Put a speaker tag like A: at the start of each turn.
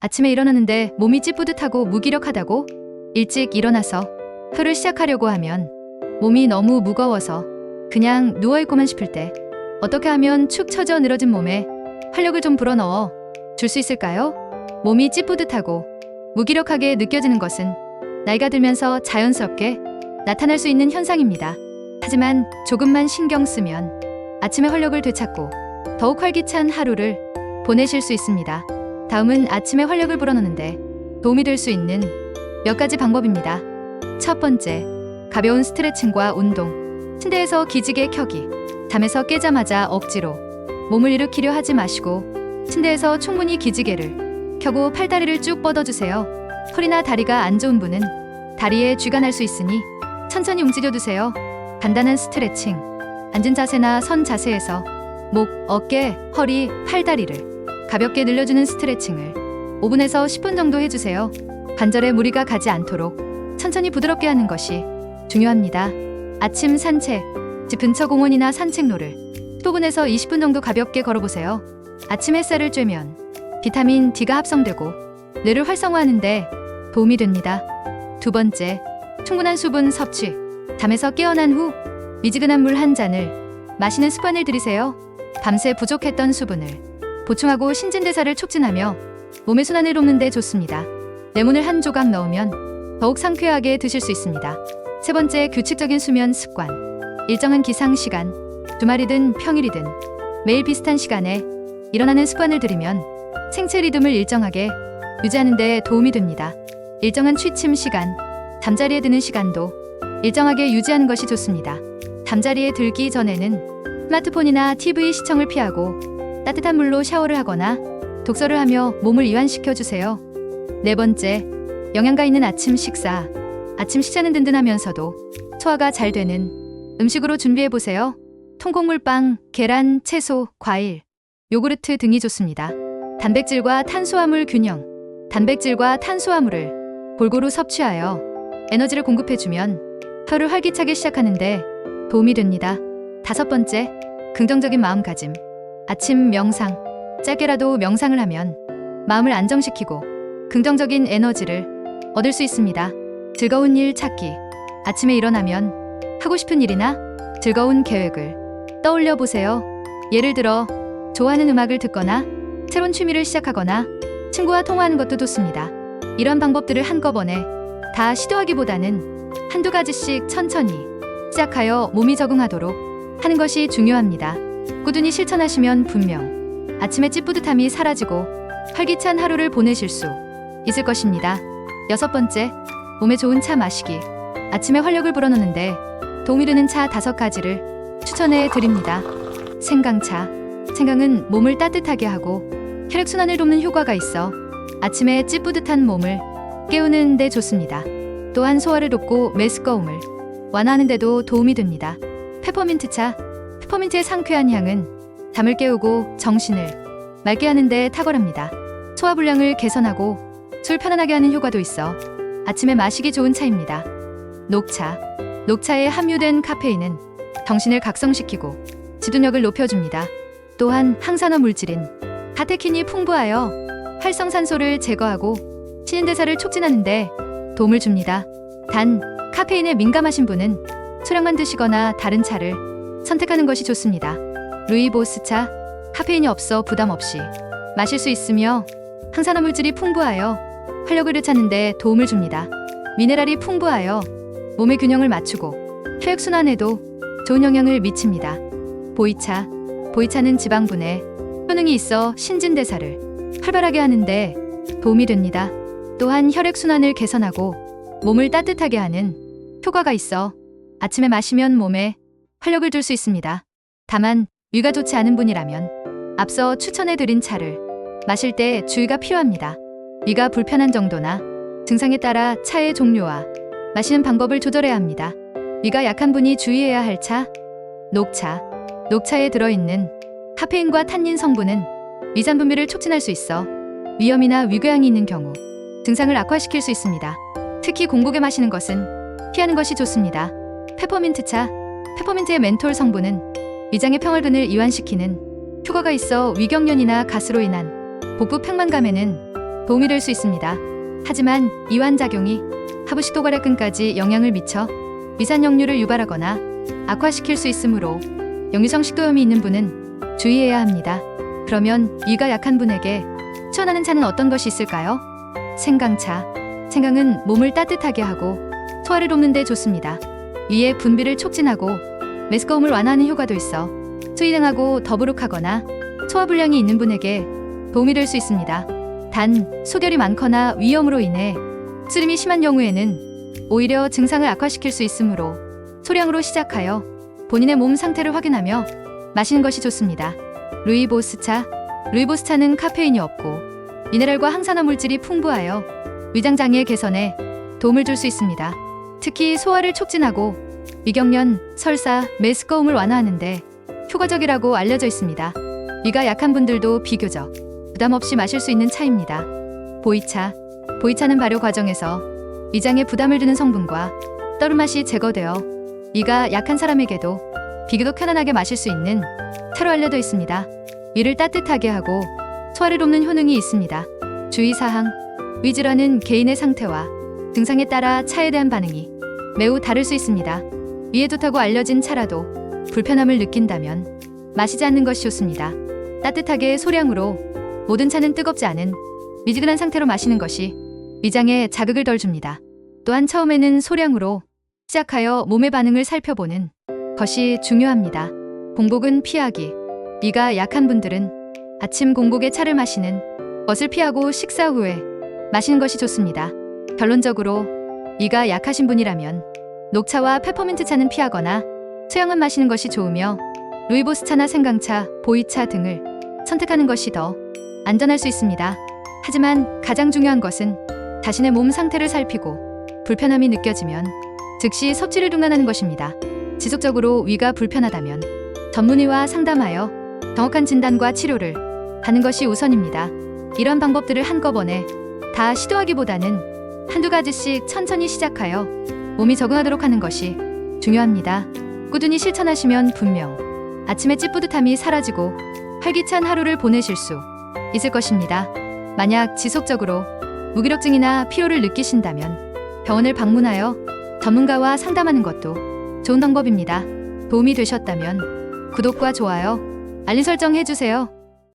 A: 아침에 일어나는데 몸이 찌뿌듯하고 무기력하다고? 일찍 일어나서 하루를 시작하려고 하면 몸이 너무 무거워서 그냥 누워있고만 싶을 때 어떻게 하면 축 처져 늘어진 몸에 활력을 좀 불어넣어 줄 수 있을까요? 몸이 찌뿌듯하고 무기력하게 느껴지는 것은 나이가 들면서 자연스럽게 나타날 수 있는 현상입니다. 하지만 조금만 신경 쓰면 아침에 활력을 되찾고 더욱 활기찬 하루를 보내실 수 있습니다. 다음은 아침에 활력을 불어넣는데 도움이 될 수 있는 몇 가지 방법입니다. 첫 번째, 가벼운 스트레칭과 운동. 침대에서 기지개 켜기. 잠에서 깨자마자 억지로 몸을 일으키려 하지 마시고 침대에서 충분히 기지개를 켜고 팔다리를 쭉 뻗어주세요. 허리나 다리가 안 좋은 분은 다리에 쥐가 날 수 있으니 천천히 움직여 두세요. 간단한 스트레칭. 앉은 자세나 선 자세에서 목, 어깨, 허리, 팔다리를 가볍게 늘려주는 스트레칭을 5분에서 10분 정도 해주세요. 관절에 무리가 가지 않도록 천천히 부드럽게 하는 것이 중요합니다. 아침 산책, 집 근처 공원이나 산책로를 15분에서 20분 정도 가볍게 걸어보세요. 아침 햇살을 쬐면 비타민 D가 합성되고 뇌를 활성화하는데 도움이 됩니다. 두 번째, 충분한 수분 섭취. 잠에서 깨어난 후 미지근한 물 한 잔을 마시는 습관을 들이세요. 밤새 부족했던 수분을 보충하고 신진대사를 촉진하며 몸의 순환을 돕는 데 좋습니다. 레몬을 한 조각 넣으면 더욱 상쾌하게 드실 수 있습니다. 세 번째, 규칙적인 수면 습관. 일정한 기상 시간, 주말이든 평일이든 매일 비슷한 시간에 일어나는 습관을 들이면 생체 리듬을 일정하게 유지하는 데 도움이 됩니다. 일정한 취침 시간, 잠자리에 드는 시간도 일정하게 유지하는 것이 좋습니다. 잠자리에 들기 전에는 스마트폰이나 TV 시청을 피하고 따뜻한 물로 샤워를 하거나 독서를 하며 몸을 이완시켜 주세요. 네 번째, 영양가 있는 아침 식사. 아침 식사는 든든하면서도 소화가 잘 되는 음식으로 준비해 보세요. 통곡물빵, 계란, 채소, 과일, 요구르트 등이 좋습니다. 단백질과 탄수화물 균형. 단백질과 탄수화물을 골고루 섭취하여 에너지를 공급해주면 하루를 활기차게 시작하는데 도움이 됩니다. 다섯 번째, 긍정적인 마음가짐. 아침 명상. 짧게라도 명상을 하면 마음을 안정시키고 긍정적인 에너지를 얻을 수 있습니다. 즐거운 일 찾기. 아침에 일어나면 하고 싶은 일이나 즐거운 계획을 떠올려 보세요. 예를 들어, 좋아하는 음악을 듣거나 새로운 취미를 시작하거나 친구와 통화하는 것도 좋습니다. 이런 방법들을 한꺼번에 다 시도하기보다는 한두 가지씩 천천히 시작하여 몸이 적응하도록 하는 것이 중요합니다. 꾸준히 실천하시면 분명 아침의 찌뿌듯함이 사라지고 활기찬 하루를 보내실 수 있을 것입니다. 여섯 번째, 몸에 좋은 차 마시기. 아침에 활력을 불어넣는데 도움이 되는 차 다섯 가지를 추천해 드립니다. 생강차. 생강은 몸을 따뜻하게 하고 혈액순환을 돕는 효과가 있어 아침에 찌뿌듯한 몸을 깨우는 데 좋습니다. 또한 소화를 돕고 메스꺼움을 완화하는 데도 도움이 됩니다. 페퍼민트차. 페퍼민트의 상쾌한 향은 잠을 깨우고 정신을 맑게 하는 데 탁월합니다. 소화 불량을 개선하고 술 편안하게 하는 효과도 있어 아침에 마시기 좋은 차입니다. 녹차. 녹차에 함유된 카페인은 정신을 각성시키고 지도력을 높여줍니다. 또한 항산화 물질인 카테킨이 풍부하여 활성산소를 제거하고 신진대사를 촉진하는데 도움을 줍니다. 단, 카페인에 민감하신 분은 소량만 드시거나 다른 차를 선택하는 것이 좋습니다. 루이보스차, 카페인이 없어 부담 없이 마실 수 있으며 항산화 물질이 풍부하여 활력을 되찾는데 도움을 줍니다. 미네랄이 풍부하여 몸의 균형을 맞추고 혈액 순환에도 좋은 영향을 미칩니다. 보이차, 보이차는 지방분해 효능이 있어 신진대사를 활발하게 하는데 도움이 됩니다. 또한 혈액 순환을 개선하고 몸을 따뜻하게 하는 효과가 있어 아침에 마시면 몸에 활력을 줄 수 있습니다. 다만 위가 좋지 않은 분이라면 앞서 추천해드린 차를 마실 때 주의가 필요합니다. 위가 불편한 정도나 증상에 따라 차의 종류와 마시는 방법을 조절해야 합니다. 위가 약한 분이 주의해야 할 차, 녹차. 녹차에 들어있는 카페인과 탄닌 성분은 위산 분비를 촉진할 수 있어 위염이나 위궤양이 있는 경우 증상을 악화시킬 수 있습니다. 특히 공복에 마시는 것은 피하는 것이 좋습니다. 페퍼민트 차. 페퍼민트의 멘톨 성분은 위장의 평활근을 이완시키는 효과가 있어 위경련이나 가스로 인한 복부 팽만감에는 도움이 될 수 있습니다. 하지만 이완작용이 하부식 도가락근까지 영향을 미쳐 위산역류를 유발하거나 악화시킬 수 있으므로 역류성 식도염이 있는 분은 주의해야 합니다. 그러면 위가 약한 분에게 추천하는 차는 어떤 것이 있을까요? 생강차. 생강은 몸을 따뜻하게 하고 소화를 돕는 데 좋습니다. 위의 분비를 촉진하고 메스꺼움을 완화하는 효과도 있어 수위 등하고 더부룩하거나 소화불량이 있는 분에게 도움이 될 수 있습니다. 단 소결이 많거나 위염으로 인해 쓰림이 심한 경우에는 오히려 증상을 악화시킬 수 있으므로 소량으로 시작하여 본인의 몸 상태를 확인하며 마시는 것이 좋습니다. 루이보스차 루이보스차는 카페인이 없고 미네랄과 항산화 물질이 풍부하여 위장 장애 개선에 도움을 줄 수 있습니다. 특히 소화를 촉진하고 위경련, 설사, 메스꺼움을 완화하는데 효과적이라고 알려져 있습니다. 위가 약한 분들도 비교적 부담 없이 마실 수 있는 차입니다. 보이차. 보이차는 발효 과정에서 위장에 부담을 주는 성분과 떠른 맛이 제거되어 위가 약한 사람에게도 비교적 편안하게 마실 수 있는 차로 알려져 있습니다. 위를 따뜻하게 하고 소화를 돕는 효능이 있습니다. 주의사항. 위 질환은 개인의 상태와 증상에 따라 차에 대한 반응이 매우 다를 수 있습니다. 위에 좋다고 알려진 차라도 불편함을 느낀다면 마시지 않는 것이 좋습니다. 따뜻하게 소량으로 모든 차는 뜨겁지 않은 미지근한 상태로 마시는 것이 위장에 자극을 덜 줍니다. 또한 처음에는 소량으로 시작하여 몸의 반응을 살펴보는 것이 중요합니다. 공복은 피하기. 위가 약한 분들은 아침 공복에 차를 마시는 것을 피하고 식사 후에 마시는 것이 좋습니다. 결론적으로 위가 약하신 분이라면 녹차와 페퍼민트 차는 피하거나 수양은 마시는 것이 좋으며 루이보스 차나 생강차, 보이차 등을 선택하는 것이 더 안전할 수 있습니다. 하지만 가장 중요한 것은 자신의 몸 상태를 살피고 불편함이 느껴지면 즉시 섭취를 중단하는 것입니다. 지속적으로 위가 불편하다면 전문의와 상담하여 정확한 진단과 치료를 하는 것이 우선입니다. 이런 방법들을 한꺼번에 다 시도하기보다는 한두 가지씩 천천히 시작하여 몸이 적응하도록 하는 것이 중요합니다. 꾸준히 실천하시면 분명 아침에 찌뿌듯함이 사라지고 활기찬 하루를 보내실 수 있을 것입니다. 만약 지속적으로 무기력증이나 피로를 느끼신다면 병원을 방문하여 전문가와 상담하는 것도 좋은 방법입니다. 도움이 되셨다면 구독과 좋아요, 알림 설정 해주세요.